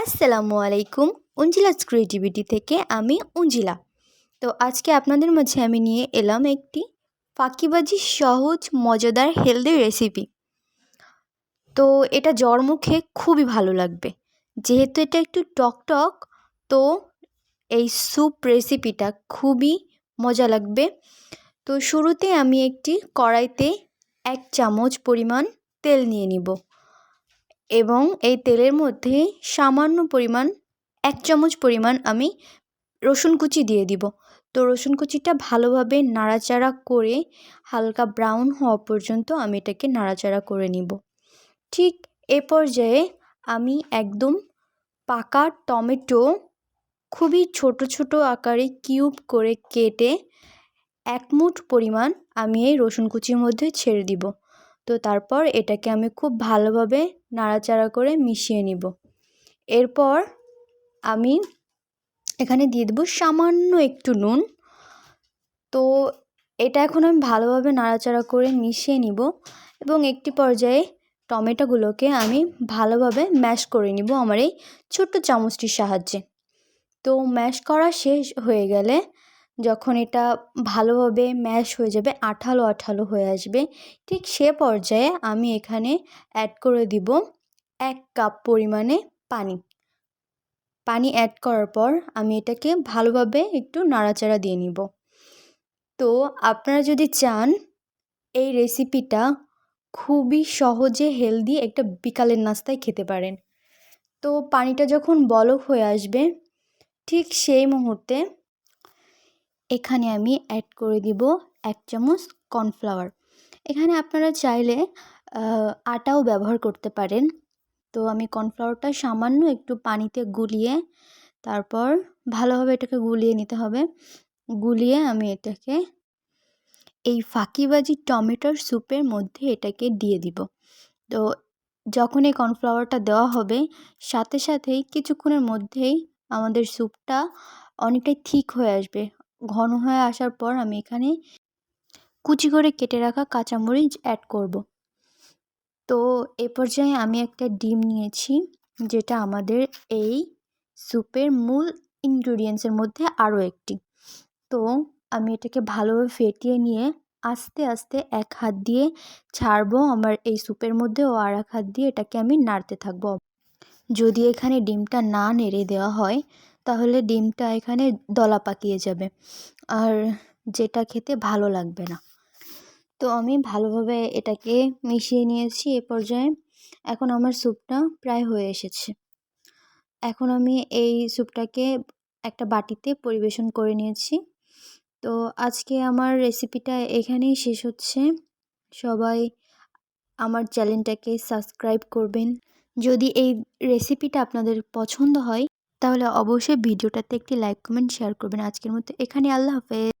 আসসালামু আলাইকুম উঞ্জিলাস ক্রিয়েটিভিটি থেকে আমি উঞ্জিলা তো আজকে আপনাদের মাঝে আমি নিয়ে এলাম একটি ফাঁকিবাজি সহজ, মজাদার হেলদি রেসিপি তো এটা জ্বর মুখে খুবই ভালো লাগবে। যেহেতু এটা একটু টক টক তো এই স্যুপ রেসিপিটা খুবই মজা লাগবে। তো শুরুতে আমি একটি কড়াইতে এক চামচ পরিমাণ তেল নিয়ে নিব। এবং এই তেলের মধ্যে সামান্য পরিমাণ, এক চামচ পরিমাণ আমি রসুন কুচি দিয়ে দিব। তো রসুন কুচিটা ভালোভাবে নাড়াচাড়া করে হালকা ব্রাউন হওয়া পর্যন্ত আমি এটাকে নাড়াচাড়া করে নিব। ঠিক এ পর্যায়ে আমি একদম পাকা টমেটো খুবই ছোট ছোট আকারে কিউব করে কেটে এক মুঠ পরিমাণ আমি এই রসুন কুচির মধ্যে ছেড়ে দিব। তো তারপর এটাকে আমি খুব ভালোভাবে নাড়াচাড়া করে মিশিয়ে নিব। এরপর আমি এখানে দিয়ে দেবো সামান্য একটু নুন। তো এটা এখন আমি ভালোভাবে নাড়াচাড়া করে মিশিয়ে নিব এবং একটি পর্যায়ে টমেটোগুলোকে আমি ভালোভাবে ম্যাশ করে নিব আমার এই ছোট্ট চামচটির সাহায্যে। তো ম্যাশ করা শেষ হয়ে গেলে যখন এটা ভালোভাবে ম্যাশ হয়ে যাবে, আঠালো আঠালো হয়ে আসবে, ঠিক সে পর্যায়ে আমি এখানে অ্যাড করে দিব এক কাপ পরিমাণে পানি। পানি অ্যাড করার পর আমি এটাকে ভালোভাবে একটু নাড়াচাড়া দিয়ে নিব। তো আপনারা যদি চান, এই রেসিপিটা খুবই সহজে হেলদি একটা বিকালের নাস্তায় খেতে পারেন। তো পানিটা যখন বলক হয়ে আসবে, ঠিক সেই মুহূর্তে এখানে আমি অ্যাড করে দিব এক চামচ কর্নফ্লাওয়ার এখানে আপনারা চাইলে আটাও ব্যবহার করতে পারেন। তো আমি কর্নফ্লাওয়ারটা সামান্য একটু পানিতে গুলিয়ে, তারপর ভালোভাবে এটাকে গুলিয়ে নিতে হবে। গুলিয়ে আমি এটাকে এই ফাঁকিবাজি টমেটোর স্যুপের মধ্যে এটাকে দিয়ে দিব। তো যখন এই কর্নফ্লাওয়ারটা দেওয়া হবে, সাথে সাথেই কিছুক্ষণের মধ্যেই আমাদের স্যুপটা অনেকটাই ঠিক হয়ে আসবে। ঘন হয়ে আসার পর আমি এখানে কুচি করে কেটে রাখা কাঁচামরিচ অ্যাড করব। তো এ পর্যায়ে আমি একটা ডিম নিয়েছি, যেটা আমাদের এই স্যুপের মূল ইনগ্রিডিয়েন্টসের মধ্যে আরও একটি। তো আমি এটাকে ভালোভাবে ফেটিয়ে নিয়ে আস্তে আস্তে এক হাত দিয়ে ছাড়বো আমার এই স্যুপের মধ্যে ও আর এক হাত দিয়ে এটাকে আমি নাড়তে থাকব। যদি এখানে ডিমটা না নেড়ে দেওয়া হয় তাহলে ডিমটা এখানে দলা পাকিয়ে যাবে। আর যেটা খেতে ভালো লাগবে না। তো আমি ভালোভাবে এটাকে মিশিয়ে নিয়েছি এ পর্যায়ে। এখন আমার স্যুপটা প্রায় হয়ে এসেছে। এখন আমি এই স্যুপটাকে একটা বাটিতে পরিবেশন করে নিয়েছি। তো আজকে আমার রেসিপিটা এখানেই শেষ হচ্ছে। সবাই আমার চ্যানেলটাকে সাবস্ক্রাইব করবেন। যদি এই রেসিপিটা আপনাদের পছন্দ হয় তাহলে অবশ্যই ভিডিওটাতে একটি লাইক কমেন্ট শেয়ার করবেন। আজকের মতো এখানে আল্লাহ হাফেজ।